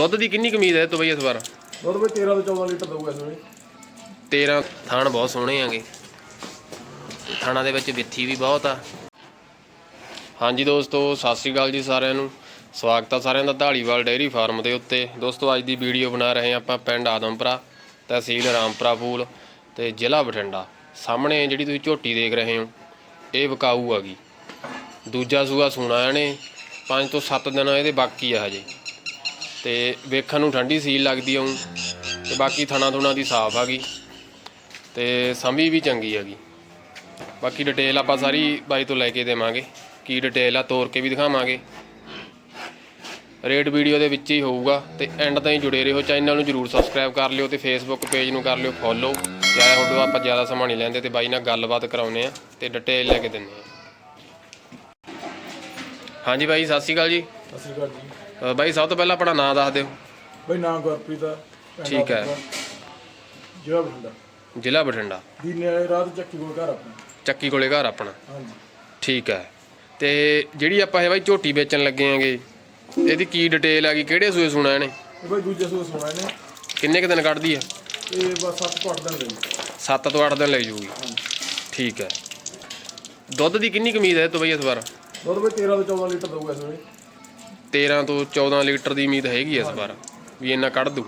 ਦੁੱਧ ਦੀ ਕਿੰਨੀ ਕਮੀਜ਼ ਹੈ ਇਹ ਤੋਂ ਬਈ ਇਸ ਵਾਰ? ਦੁੱਧ ਬਈ 13 ਤੋਂ 14 ਲੀਟਰ ਦਊਗਾ ਇਸ ਵੇਲੇ। 13 ਥਾਣ ਬਹੁਤ ਸੋਹਣੇ ਆਂਗੇ ਥਾਣਾ ਦੇ ਵਿੱਚ ਵਿੱਥੀ ਵੀ ਬਹੁਤ ਆ। ਹਾਂਜੀ ਦੋਸਤੋ ਸਤਿ ਸ੍ਰੀ ਅਕਾਲ ਜੀ ਸਾਰਿਆਂ ਨੂੰ। ਸਵਾਗਤ ਆ ਸਾਰਿਆਂ ਦਾ ਢਾਲੀਵਾਲ ਡੇਅਰੀ ਫਾਰਮ ਦੇ ਉੱਤੇ। ਦੋਸਤੋ ਅੱਜ ਦੀ ਵੀਡੀਓ ਬਣਾ ਰਹੇ ਆਪਾਂ ਪਿੰਡ ਆਦਮਪੁਰਾ ਤਹਿਸੀਲ ਰਾਮਪੁਰਾ ਫੂਲ ਤੇ ਜ਼ਿਲ੍ਹਾ ਬਠਿੰਡਾ। ਸਾਹਮਣੇ ਜਿਹੜੀ ਤੁਸੀਂ ਝੋਟੀ ਦੇਖ ਰਹੇ ਹੋ ਇਹ ਵਿਕਾਊ ਹੈਗੀ ਦੂਜਾ ਸੂਆ ਸੂਣਾ ਇਹਨੇ। 5 ਤੋਂ 7 ਦਿਨ ਇਹਦੇ ਬਾਕੀ ਆ ਹਜੇ। ਤੇ ਵੇਖਣ ਨੂੰ ਠੰਡੀ ਸੀਲ ਲੱਗਦੀ ਆਉਂ ਤੇ ਬਾਕੀ ਥਣਾ ਥੁਣਾ ਦੀ ਸਾਫ਼ ਆ ਗਈ। ਤੇ ਸਮੀ ਵੀ ਚੰਗੀ ਹੈਗੀ ਬਾਕੀ ਡਿਟੇਲ ਆਪਾਂ ਸਾਰੀ ਬਾਈ ਤੋਂ ਲੈ ਕੇ ਦੇਵਾਂਗੇ। ਕੀ ਡਿਟੇਲ ਆ, ਤੋਰ ਕੇ ਵੀ ਦਿਖਾਵਾਂਗੇ। ਰੇਟ ਵੀਡੀਓ ਦੇ ਵਿੱਚ ਹੀ ਹੋਊਗਾ ਤੇ ਐਂਡ ਤਾਈਂ ਜੁੜੇ ਰਹੋ। ਚੈਨਲ ਨੂੰ ਜਰੂਰ ਸਬਸਕ੍ਰਾਈਬ ਕਰ ਲਿਓ ਤੇ ਫੇਸਬੁੱਕ ਪੇਜ ਨੂੰ ਕਰ ਲਿਓ ਫੋਲੋ। ਤੇ ਆਇਆ ਆਪਾਂ ਜ਼ਿਆਦਾ ਸਮਾਂ ਨਹੀਂ ਲੈਂਦੇ ਤੇ ਬਾਈ ਨਾਲ ਗੱਲਬਾਤ ਕਰਾਉਨੇ ਆ ਤੇ ਡਿਟੇਲ ਲੈ ਕੇ ਦਿੰਨੇ ਆ। ਹਾਂਜੀ ਬਾਈ, ਸਤਿ ਸ਼੍ਰੀ ਅਕਾਲ ਜੀ। ਸਤਿ ਸ਼੍ਰੀ ਅਕਾਲ ਜੀ। ਅ, ਬਾਈ ਸਭ ਤੋਂ ਪਹਿਲਾਂ ਆਪਣਾ ਨਾਮ ਦੱਸ ਦਿਓ। ਬਈ ਨਾਮ ਗੁਰਪ੍ਰੀਤ ਆ ਪਿੰਡ ਠੀਕ ਹੈ। ਜ਼ਿਲ੍ਹਾ ਬਠਿੰਡਾ। ਜ਼ਿਲ੍ਹਾ ਬਠਿੰਡਾ। ਦੀਨੇ ਵਾਲੇ ਰਾਤ ਚੱਕੀ ਕੋਲ ਘਰ ਆਪਣਾ। ਚੱਕੀ ਕੋਲੇ ਘਰ ਆਪਣਾ। ਹਾਂਜੀ। ਠੀਕ ਹੈ। ਤੇ ਜਿਹੜੀ ਆਪਾਂ ਇਹ ਬਾਈ ਝੋਟੀ ਵੇਚਣ ਲੱਗੇ ਆਂਗੇ ਇਹਦੀ ਕੀ ਡਿਟੇਲ ਆ ਗਈ? ਕਿਹੜੇ ਸੂਏ ਸੁਣਾ ਇਹਨੇ? ਇਹ ਬਈ ਦੂਜੇ ਸੂਏ ਸੁਣਾ ਇਹਨੇ। ਕਿੰਨੇ ਕੁ ਦਿਨ ਕੱਢਦੀ ਆ? ਇਹ ਬਸ 7 ਤੋਂ 8 ਦਿਨ ਲਈ। 7 ਤੋਂ 8 ਦਿਨ ਲੈ ਜੂਗੀ। ਠੀਕ ਹੈ। ਦੁੱਧ ਦੀ ਕਿੰਨੀ ਕਮੀਜ਼ ਹੈ ਇਹ ਤੋਂ ਬਈ ਇਸ ਵਾਰ? ਦੁੱਧ ਬਈ 13 ਤੋਂ 14 ਲੀਟਰ ਦਊਗਾ ਇਸ ਵੇਲੇ। 13 ਤੋਂ 14 ਲੀਟਰ ਦੀ ਉਮੀਦ ਹੈਗੀ ਇਸ ਵਾਰ ਵੀ ਇੰਨਾ ਕੱਢ ਦੂ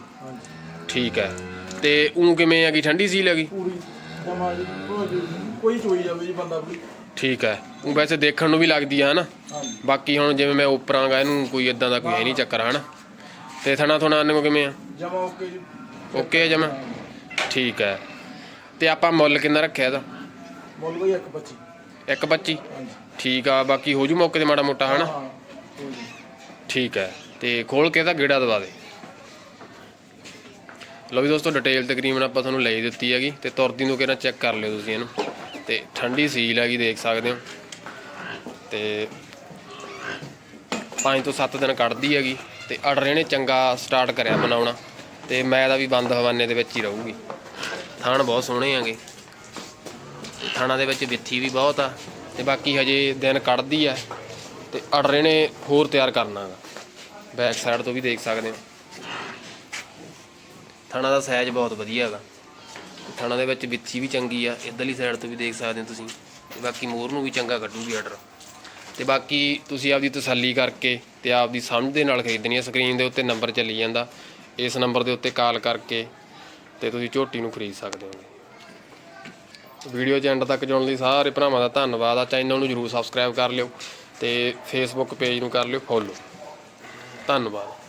ਠੀਕ ਹੈ। ਤੇ ਉਹ ਕਿਵੇਂ ਹੈਗੀ ਠੰਡੀ ਸੀਲ ਹੈਗੀ? ਪੂਰੀ ਜਮਾ ਜੀ ਕੋਈ- ਕੋਈ ਚੋਈ ਜਾਵੇ ਜੀ ਬੰਦਾ ਵੀ। ਠੀਕ ਹੈ। ਉਹ ਵੈਸੇ ਦੇਖਣ ਨੂੰ ਵੀ ਲੱਗਦੀ ਆ ਹਨਾ? ਬਾਕੀ ਹੁਣ ਜਿਵੇਂ ਮੈਂ ਉੱਪਰਾਂਗਾ ਇਹਨੂੰ ਕੋਈ ਇਦਾਂ ਦਾ ਕੋਈ ਹੈ ਨਹੀਂ ਚੱਕਰ ਹਨਾ? ਤੇ ਥਣਾ ਥਣਾ ਨੂੰ ਕਿਵੇਂ ਆ? ਜਮਾ ਓਕੇ ਜੀ। ਓਕੇ ਜਮਾ? ਠੀਕ ਹੈ। ਤੇ ਆਪਾਂ ਮੁੱਲ ਕਿੰਨਾ ਰੱਖਿਆ ਇਹਦਾ? ਮੁੱਲ ਬਈ 125 125 ਹਾਂਜੀ। ਠੀਕ ਆ ਬਾਕੀ ਹੋ ਜੂ ਮੌਕੇ ਤੇ ਮਾੜਾ ਮੋਟਾ ਹਨਾ? ਕੋਈ। ਠੀਕ ਹੈ, ਤੇ ਖੋਲ ਕੇ ਤਾਂ ਗੇੜਾ ਦਵਾ ਦੇ। ਲਓ ਵੀ ਦੋਸਤੋ ਡਿਟੇਲ ਤਕਰੀਬਨ ਆਪਾਂ ਤੁਹਾਨੂੰ ਲੈ ਦਿੱਤੀ ਹੈਗੀ, ਤੇ ਤੁਰਦੀ ਨੂੰ ਕਿਹਨਾਂ ਚੈੱਕ ਕਰ ਲਿਓ ਤੁਸੀਂ ਇਹਨੂੰ। ਤੇ ਠੰਡੀ ਸੀਲ ਹੈਗੀ, ਦੇਖ ਸਕਦੇ ਹੋ। ਤੇ 5 ਤੋਂ 7 ਦਿਨ ਕੱਢਦੀ ਹੈਗੀ, ਤੇ ਆਰਡਰ ਇਹਨੇ ਚੰਗਾ ਸਟਾਰਟ ਕਰਿਆ ਬਣਾਉਣਾ। ਤੇ ਮੈਂ ਦਾ ਵੀ ਬੰਦ ਹਵਾਨੇ ਦੇ ਵਿੱਚ ਹੀ ਰਹੂਗੀ। ਥਾਣ ਬਹੁਤ ਸੋਹਣੇ ਹੈਗੇ। ਥਾਣਾ ਦੇ ਵਿੱਚ ਵਿੱਥੀ ਵੀ ਬਹੁਤ ਆ, ਤੇ ਬਾਕੀ ਹਜੇ ਦਿਨ ਕੱਢਦੀ ਆ। ਤੇ ਆਰਡਰ ਨੇ, ਹੋਰ ਤਿਆਰ ਕਰਨਾ ਹੈਗਾ। ਬੈਕ ਸਾਈਡ ਤੋਂ ਵੀ ਦੇਖ ਸਕਦੇ ਹੋ। ਥਾਣਾ ਦਾ ਸਾਈਜ਼ ਬਹੁਤ ਵਧੀਆ ਹੈਗਾ। ਥਾਣਾ ਦੇ ਵਿੱਚ ਵਿੱਥੀ ਵੀ ਚੰਗੀ ਆ, ਇਧਰਲੀ ਸਾਈਡ ਤੋਂ ਵੀ ਦੇਖ ਸਕਦੇ ਹੋ ਤੁਸੀਂ। ਤੇ ਬਾਕੀ ਮੋਰ ਨੂੰ ਵੀ ਚੰਗਾ ਕੱਢੂਗੀ ਆਰਡਰ ਤੇ ਬਾਕੀ ਤੁਸੀਂ ਆਪਦੀ ਤਸੱਲੀ ਕਰਕੇ ਤੇ ਆਪਦੀ ਸਮਝ ਦੇ ਨਾਲ ਖਰੀਦਣੀ ਹੈ ਸਕਰੀਨ ਦੇ ਉੱਤੇ ਨੰਬਰ ਚੱਲੀ ਜਾਂਦਾ। ਇਸ ਨੰਬਰ ਦੇ ਉੱਤੇ ਕਾਲ ਕਰਕੇ ਤੇ ਤੁਸੀਂ ਝੋਟੀ ਨੂੰ ਖਰੀਦ ਸਕਦੇ ਹੋ। ਵੀਡੀਓ ਚ ਐਂਡ ਤੱਕ ਜੁੜਨ ਲਈ ਸਾਰੇ ਭਰਾਵਾਂ ਦਾ ਧੰਨਵਾਦ ਆ। ਚੈਨਲ ਨੂੰ ਜਰੂਰ ਸਬਸਕ੍ਰਾਈਬ ਕਰ ਲਿਓ। ਤੇ ਫੇਸਬੁੱਕ ਪੇਜ ਨੂੰ ਕਰ ਲਿਓ ਫੋਲੋ ਧੰਨਵਾਦ।